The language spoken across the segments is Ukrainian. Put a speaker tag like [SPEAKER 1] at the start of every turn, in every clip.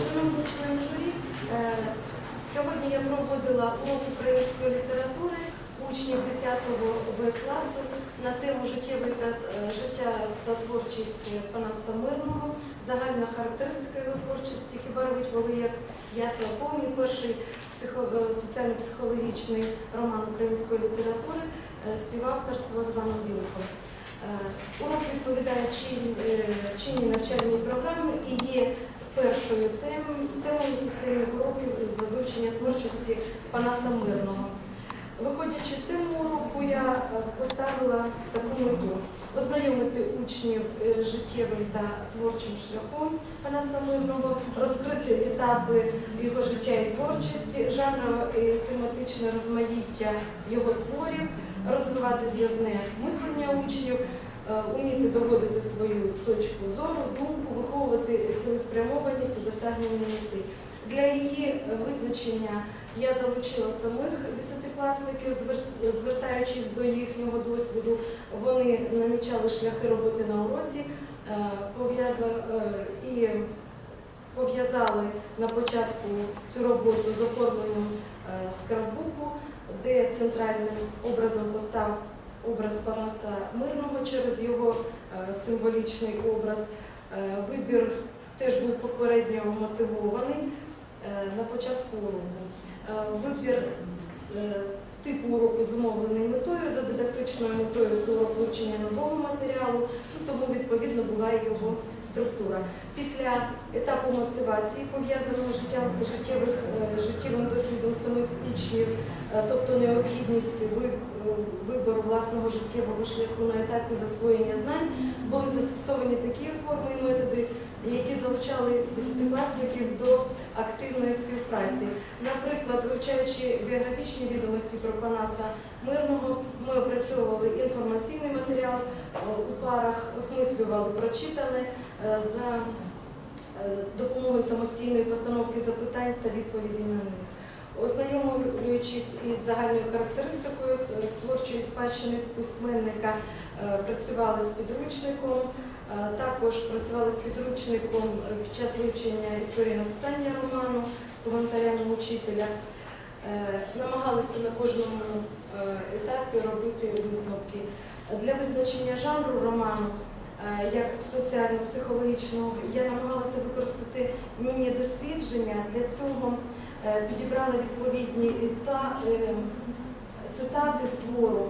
[SPEAKER 1] Шановні члени журі, е, сьогодні я проводила урок української літератури учнів 10 В класу на тему життєвий та, е, життя та творчість Панаса Мирного, загальна характеристика його творчості, хіба робить воли як ясна повні, перший психо- е, соціально-психологічний роман української літератури, е, співавторство з Іваном Біликом. Е, Урок відповідає чин- чинній навчальній програмі і є першою тем- темою системи уроків з вивчення творчості Панаса Мирного. Виходячи з теми уроку, я е, поставила таку мету ознайомити учнів е, життєвим та творчим шляхом Панаса Мирного, розкрити етапи його життя і творчості, жанрове і тематичне розмаїття його творів, розвивати зв'язне мислення учнів, е, уміти доводити свою точку зору, думку, виховувати цілеспрямованість у досягненні мети. Для її е, визначення я залучила самих десятикласників, звер- звертаючись до їхнього досвіду, вони намічали шляхи роботи на уроці е, е, і пов'язали на початку цю роботу з оформленням е, скраббуку, де центральним образом постав образ Панаса Мирного через його е, символічний образ. Е, Вибір теж був попередньо мотивований е, на початку уроку. Е, Вибір типу уроку зумовлений метою, за дидактичною метою це вивчення нового матеріалу, ну, тому відповідно була його структура. Після етапу мотивації, пов'язаного життєвих, е, життєвим досвідом самих учнів, е, тобто необхідність е, вибору власного життєвого шляху на етапі засвоєння знань, були застосовані такі форми і методи, які залучали десятикласників до активної співпраці. Наприклад, вивчаючи біографічні відомості про Панаса Мирного, ми опрацьовували інформаційний матеріал е, у парах, осмислювали прочитане е, за е, допомогою самостійної постановки запитань та відповідей на них. Ознайомлюючись із загальною характеристикою творчої спадщини письменника, працювали з підручником, також працювали з підручником е, під час вивчення історії написання роману з коментарями учителя. Е, Намагалися на кожному е, етапі робити висновки. Для визначення жанру роману е, як соціально-психологічного я намагалася використати міні-дослідження. Для цього е, підібрала відповідні е, цитати з твору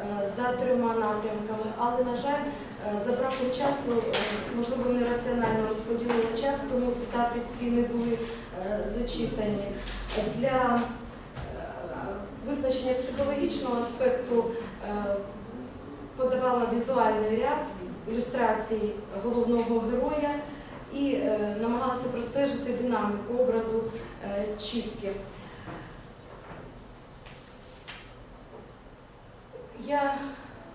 [SPEAKER 1] е, за трьома напрямками, але, на жаль, е, за браком часу, е, можливо, нераціонально розподілила час, тому цитати ці не були е, зачитані. Для е, визначення психологічного аспекту е, подавала візуальний ряд ілюстрацій головного героя і е, намагалася простежити динаміку образу е, чітки. Я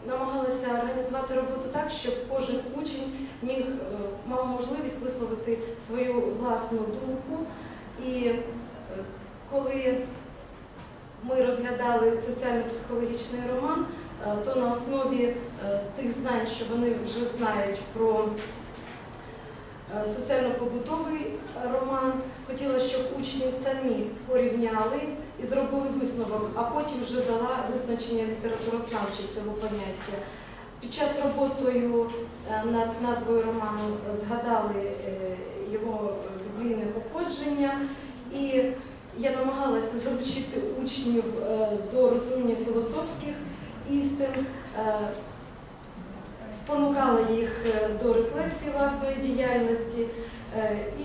[SPEAKER 1] намагалася організувати роботу так, щоб кожен учень міг е, мав можливість висловити свою власну думку. І е, коли ми розглядали соціально-психологічний роман, е, то на основі тих знань, що вони вже знають про соціально-побутовий роман, хотіла, щоб учні самі порівняли і зробили висновок, а потім вже дала визначення літературознавче цього поняття. Під час роботою е, над назвою роману згадали е, його біблійне походження, і я намагалася залучити учнів е, до розуміння філософських істин, спонукала їх до рефлексії власної діяльності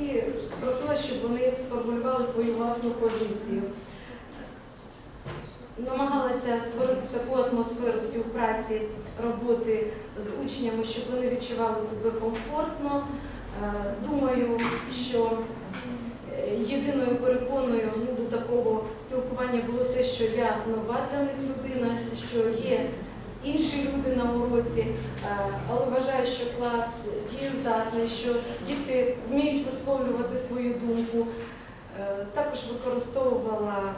[SPEAKER 1] і просила, щоб вони сформулювали свою власну позицію. Намагалася створити таку атмосферу співпраці роботи з учнями, щоб вони відчували себе комфортно. Е, Думаю, що е, єдиною перепоною ну, до такого спілкування було те, що я нова для них людина, що є інші люди на уроці, е, але вважаю, що клас дієздатний, що діти вміють висловлювати свою думку. Також використовувала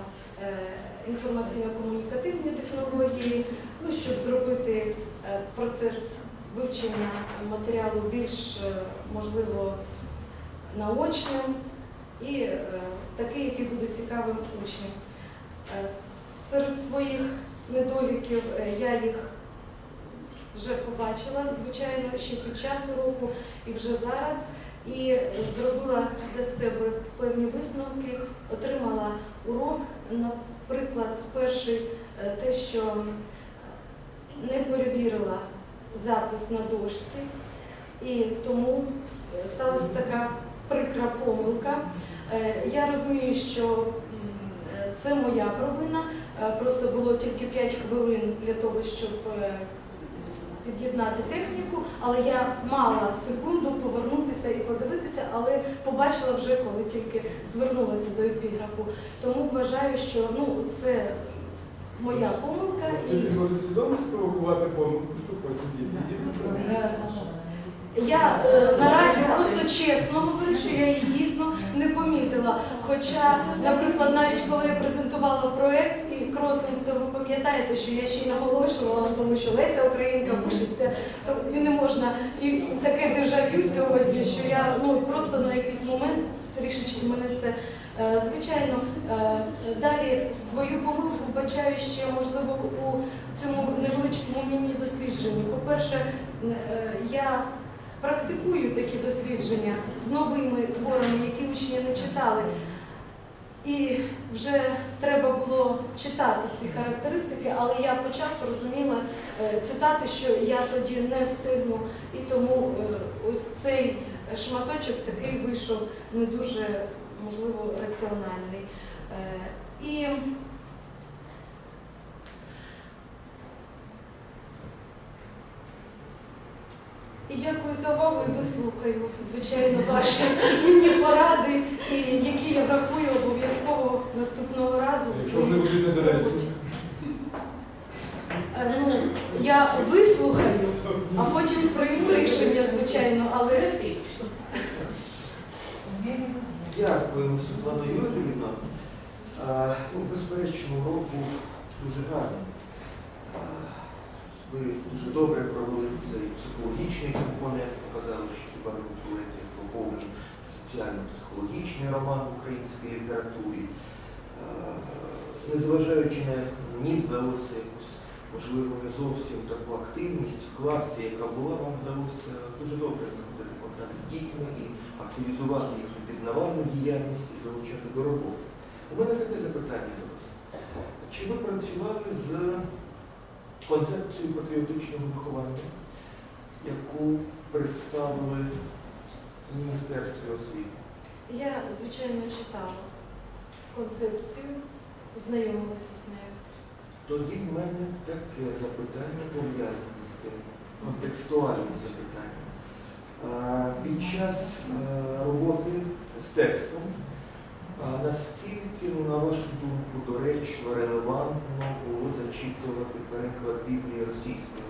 [SPEAKER 1] інформаційно-комунікативні технології, ну, щоб зробити е, процес вивчення матеріалу більш, е, можливо, наочним. і е, такий, який буде цікавим учням. Е, Серед своїх недоліків е, я їх вже побачила, звичайно, ще під час уроку і вже зараз. І е, зробила для себе певні висновки, отримала. Наприклад, перший е, те, що не перевірила запис на дошці, і тому е, сталася така прикра помилка. Е, Я розумію, що це моя провина. Просто було тільки 5 хвилин для того, щоб під'єднати техніку, але я мала секунду повернутися і подивитися, але побачила вже, коли тільки звернулася до епіграфу. Тому вважаю, що ну, це моя помилка. І...
[SPEAKER 2] Вчитель може свідомо спровокувати помилку, що потім діти.
[SPEAKER 1] Я е, наразі просто чесно говорю, що я її дійсно не помітила. Хоча, наприклад, навіть коли я презентувала проект і кросинство, ви пам'ятаєте, що я ще й наголошувала, тому що Леся Українка пишеться, то і не можна. І, таке дежавю сьогодні, що я ну просто на якийсь момент трішечки мене це. е, Звичайно, е, далі свою помилку вбачаю ще можливо у цьому невеличкому міні-дослідженні. По-перше, е, я практикую такі дослідження з новими творами, які учні не читали. І вже треба було читати ці характеристики, але я по часу розуміла е, цитати, що я тоді не встигну, і тому е, ось цей шматочок такий вийшов не дуже, можливо, раціональний. Е, І І дякую за увагу і вислухаю, звичайно, ваші міні поради, і які я врахую обов'язково наступного разу.
[SPEAKER 2] Якщо вони
[SPEAKER 1] своїй
[SPEAKER 2] будуть недоречні.
[SPEAKER 1] Е, Ну, я вислухаю, а потім прийму рішення, звичайно, але
[SPEAKER 3] Дякуємо, Світлана Юріївна. Ну, безперечно, урок був дуже гарний. Ви дуже добре провели цей психологічний компонент, показали, що хіба не говорити повний соціально-психологічний роман в українській літературі. Незважаючи на мені здалося якусь, можливо, не зовсім таку активність в класі, яка була, вам вдалося дуже добре знаходити контакт з дітьми і активізувати їхню пізнавальну діяльність і залучати до роботи. У мене таке запитання до вас. Чи ви працювали з концепцією патріотичного виховання, яку представили в Міністерстві освіти?
[SPEAKER 1] я, звичайно, читала концепцію, знайомилася з нею.
[SPEAKER 3] Тоді в мене таке запитання пов'язане з тим, контекстуальне запитання. Під час е, роботи з текстом, а наскільки, на вашу думку, доречно, релевантно було зачитувати переклад Біблії російською?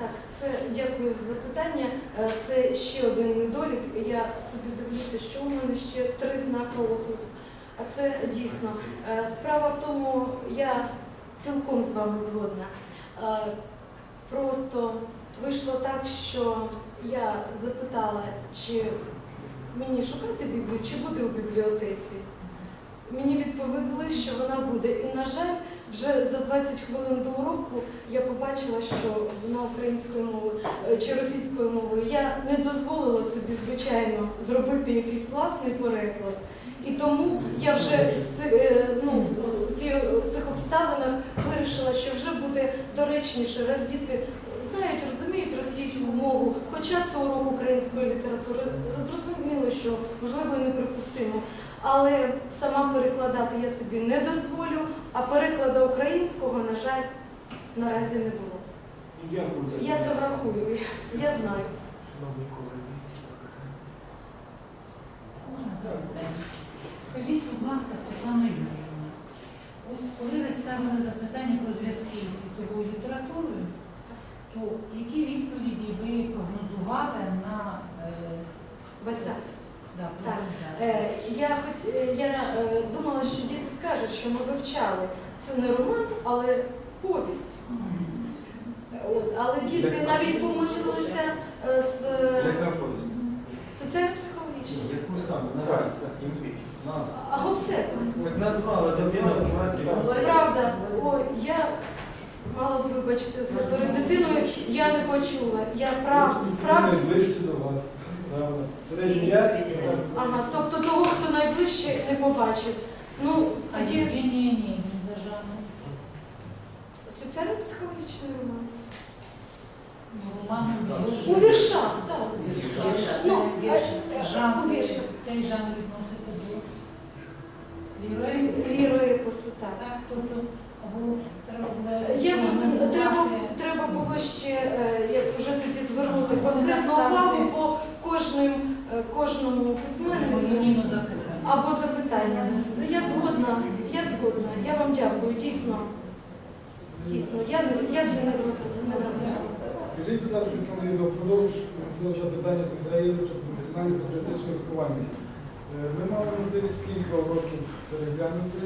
[SPEAKER 1] Так, це дякую за запитання. Е, Це ще один недолік. Я собі дивлюся, що у мене ще три знаки оклику. А це дійсно. Е, Справа в тому, я цілком з вами згодна. Е, Просто вийшло так, що я запитала, чи мені шукати Біблію, чи буде у бібліотеці. Мені відповіли, що вона буде. І, на жаль, вже за 20 хвилин до уроку я побачила, що вона українською мовою е, чи російською мовою. Я не дозволила собі, звичайно, зробити якийсь власний переклад. І тому я вже е, ну, в цих обставинах вирішила, що вже буде доречніше, раз діти знають, розуміють російську мову, хоча це урок української літератури. Зрозуміло, що можливо і неприпустимо. Але сама перекладати я собі не дозволю, а перекладу українського, на жаль, наразі не було.
[SPEAKER 3] Ну, Дякую
[SPEAKER 1] Я це врахую, я знаю.
[SPEAKER 3] Шановні колеги, запитання.
[SPEAKER 4] Можна запитання? Скажіть, будь ласка, Світлана Юрійовна, ось коли ви ставили запитання про зв'язки з світовою літературою, то які відповіді ви прогнозували на е,
[SPEAKER 1] Бальзак. Так. Е, я хоч е, я е, думала, що діти скажуть, що ми вивчали. Це не роман, але повість. От, але діти навіть помилилися з соціально-психологічним.
[SPEAKER 2] Яку саме?
[SPEAKER 1] А Гобсека.
[SPEAKER 5] Назвала дитина в класі.
[SPEAKER 1] Правда, ой, я мала б вибачити це перед дитиною, я не почула. Я прав, справді.
[SPEAKER 2] Найближче до вас.
[SPEAKER 1] Ага, тобто того, хто найближче не побачив. Ну,
[SPEAKER 4] А
[SPEAKER 1] тоді
[SPEAKER 4] Євгенія ні, не зажана.
[SPEAKER 1] соціально-психологічний роман.
[SPEAKER 4] Роман
[SPEAKER 1] У віршах, так. Ну,
[SPEAKER 4] Ну,
[SPEAKER 1] е,
[SPEAKER 4] жанр,
[SPEAKER 1] у віршах.
[SPEAKER 4] цей жанр відноситься до лірої.
[SPEAKER 1] Ліроепосу, так.
[SPEAKER 4] Так, тобто, або треба буде...
[SPEAKER 1] Я зрозуміла, треба,
[SPEAKER 4] прогнозувати.
[SPEAKER 1] треба було ще е, як вже тоді звернути
[SPEAKER 4] Ну,
[SPEAKER 1] конкретну
[SPEAKER 4] наставити.
[SPEAKER 1] увагу по кожним, е, кожному письменнику або запитанням. Я згодна, я згодна. Я вам дякую, дійсно. Дійсно, я, не- я це не розумію.
[SPEAKER 2] Скажіть, будь ласка, можливо, запитання Петра Ігоровича про національне патріотичне виховання. Е, Ми мали можливість кілька уроків переглянути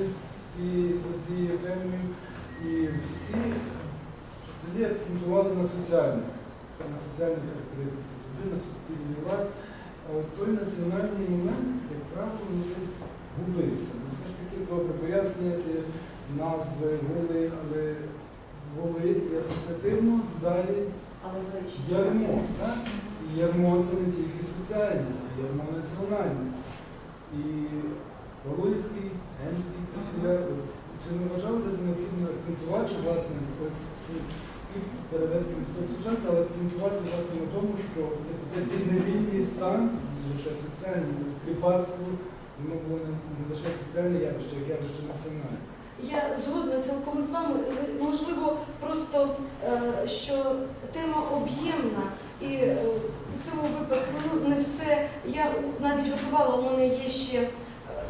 [SPEAKER 2] ці, за цією темою, і всі вчителі акцентували на соціальне, на соціальні характеристики людина, суспільний лад. А от той національний момент, як правило, десь губився. Ну, все ж таки добре пояснюєте назви, воли, але воли і асоціативно далі ярмо. Так? І ярмо це не тільки соціальне, а ярмо національне. І Володівський, Гемський циркуляр, ось чи не вважали за необхідно акцентувати власне ось і перевести в історію сучасну, але акцентувати власне на тому, що підневільний стан, лише соціальний, кріпацтво, воно було не лише соціальне явище, як явище національне.
[SPEAKER 1] Я згодна цілком з вами. Можливо, просто е, що тема об'ємна, і е, у цьому випадку ну, не все. Я навіть готувала, у мене є ще е,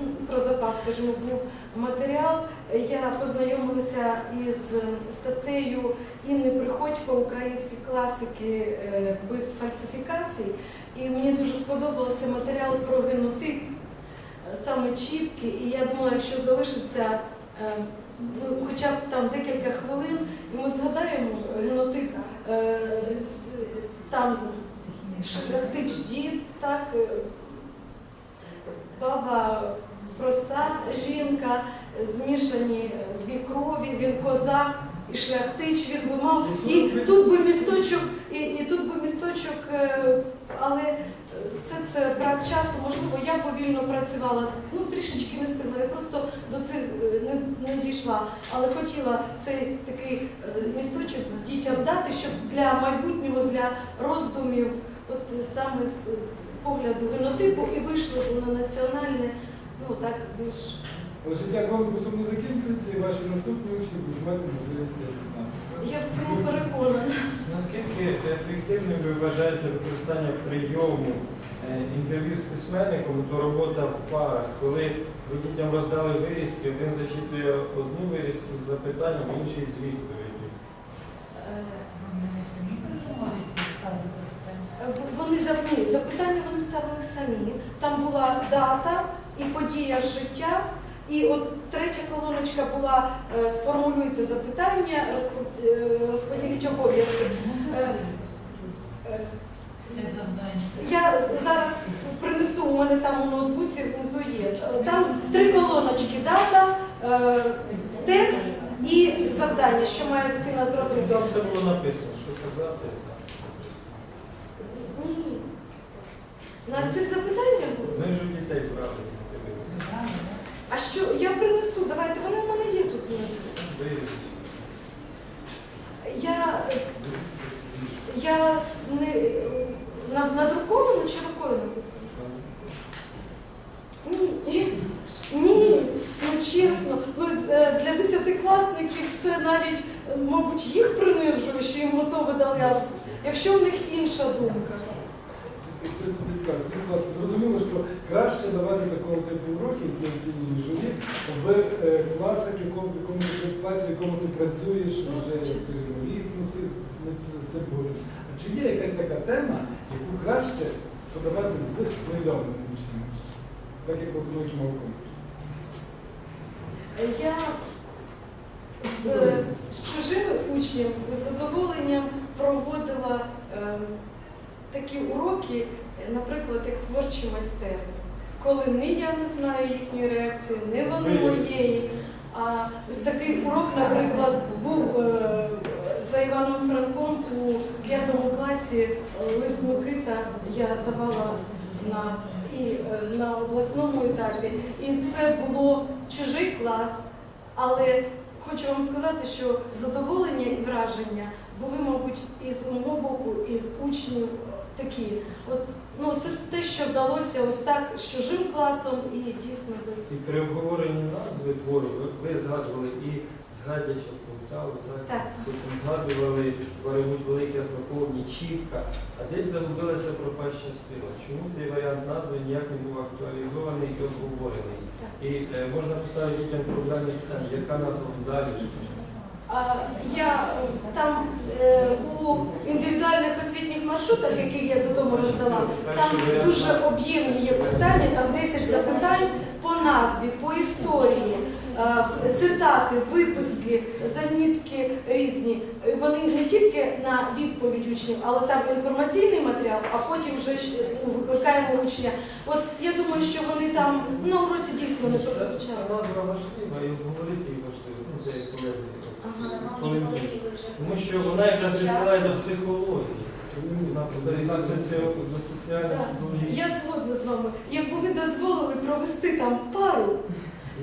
[SPEAKER 1] ну, про запас, скажімо, був матеріал. Я познайомилася із статтею Інни Приходько Українські класики без фальсифікацій. І мені дуже сподобався матеріал про генотип, е, саме чіпки. І я думала, якщо залишиться е, ну, хоча б там декілька хвилин, ми згадаємо генотип е, там шляхтич дід, так, баба проста жінка, змішані дві крові, він козак і шляхтич він би мав. І тут би місточок, і, і тут би місточок, е, але все це брак часу, можливо, я повільно працювала, ну трішечки не встигла, я просто до цих е, не, не дійшла, але хотіла цей такий е, місточок дітям дати, щоб для майбутнього, для роздумів, от саме з погляду генотипу, і вийшли на національне, ну так більш.
[SPEAKER 2] Але життя конкурсом не закінчується, і ваші наступні учні будуть мати можливість це пізнати.
[SPEAKER 1] Я в цьому переконана.
[SPEAKER 5] Наскільки ефективним ви вважаєте використання прийому е, інтерв'ю з письменником, то робота в парах, коли ви дітям роздали вирізки, один зачитує одну вирізку з запитанням, інший з відповіддю.
[SPEAKER 1] Е,
[SPEAKER 4] Вони самі переживали ці ставили запитання.
[SPEAKER 1] Вони запитання вони ставили самі. Там була дата і подія життя. І от третя колоночка була е, сформулюйте запитання, е, розподіліть обов'язки. Е. Я зараз принесу, у мене там у ноутбуці внизу є. Там три колоночки, дата, текст і завдання, що має дитина зробити
[SPEAKER 5] Там
[SPEAKER 1] вдома.
[SPEAKER 5] все було написано, що казати.
[SPEAKER 1] Ні. На цих запитаннях було?
[SPEAKER 5] Ми ж у дітей. Правильно,
[SPEAKER 1] А що я принесу? Давайте, вони в мене є тут внизу. Я, я не на- надруковано чи рукою написано? Ні. Ні, ну чесно, ну е, для десятикласників це навіть, мабуть, їх принижує, що їм готове дали. Якщо у них інша думка.
[SPEAKER 2] Підсказка. Скажіть, будь ласка, зрозуміло, що краще давати такого типу уроків, які оцінює журі, в е, класах, в якому, в якому ти в класі, в якому ти працюєш, це, скажімо, рік, ну всі ми це цим. А чи є якась така тема, яку краще подавати з невідомими учнями, так як пропонують мову конкурсу?
[SPEAKER 1] Я з, з чужими учнями з задоволенням проводила е, такі уроки, е, наприклад, як творчі майстерні. коли не я не знаю їхньої реакції, не вони моєї. А ось такий урок, наприклад, був е, за Іваном Франком у п'ятому класі лист Микита я давала на, і, е, на обласному етапі. І це було чужий клас, але хочу вам сказати, що задоволення і враження були, мабуть, із мого боку, із учнів е, такі. От ну це те, що вдалося ось так з чужим класом і дійсно без.
[SPEAKER 5] І при обговоренні назви твору ви, ви згадували і згадяча Полтаву, так?
[SPEAKER 1] так.
[SPEAKER 5] Згадували Варевуть Велике Слаповні, Чіпка, а десь загубилася пропаща сила. Чому цей варіант назви ніяк не був актуалізований і обговорений?
[SPEAKER 1] Так.
[SPEAKER 5] І е, можна поставити дітям проблемне питання, яка назва далі?
[SPEAKER 1] Я е, там е, у індивідуальних освітніх маршрутах, які я додому роздала, там дуже об'ємні є питання, там 10 запитань по назві, по історії, е, цитати, виписки, замітки різні. Вони не тільки на відповідь учнів, але там інформаційний матеріал, а потім вже ну, викликаємо учня. От я думаю, що вони там на уроці дійсно не прозвучали.
[SPEAKER 5] назва важлива і обговорити важливо. Тому що вона якраз відсилає до психології. До соціальної психології.
[SPEAKER 1] Я згодна з вами. Якби ви дозволили провести там пару,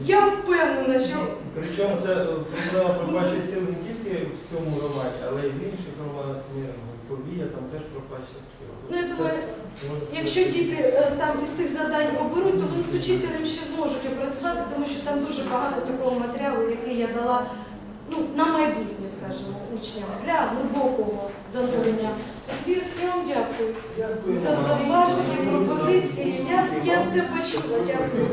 [SPEAKER 1] я впевнена, що
[SPEAKER 5] Причому це е, проблема пропащої сили не тільки в цьому романі, але й в інших романах мирного. Повія там теж пропаща сила.
[SPEAKER 1] ну я думаю,
[SPEAKER 5] Це,
[SPEAKER 1] якщо діти е, там із тих завдань оберуть, то вони з учителем ще зможуть опрацювати, тому що там дуже багато такого матеріалу, який я дала ну, на майбутнє, скажімо, учням для глибокого занурення. Отвір, я вам дякую за зауваження, пропозиції. Я, я все почула. Дякую.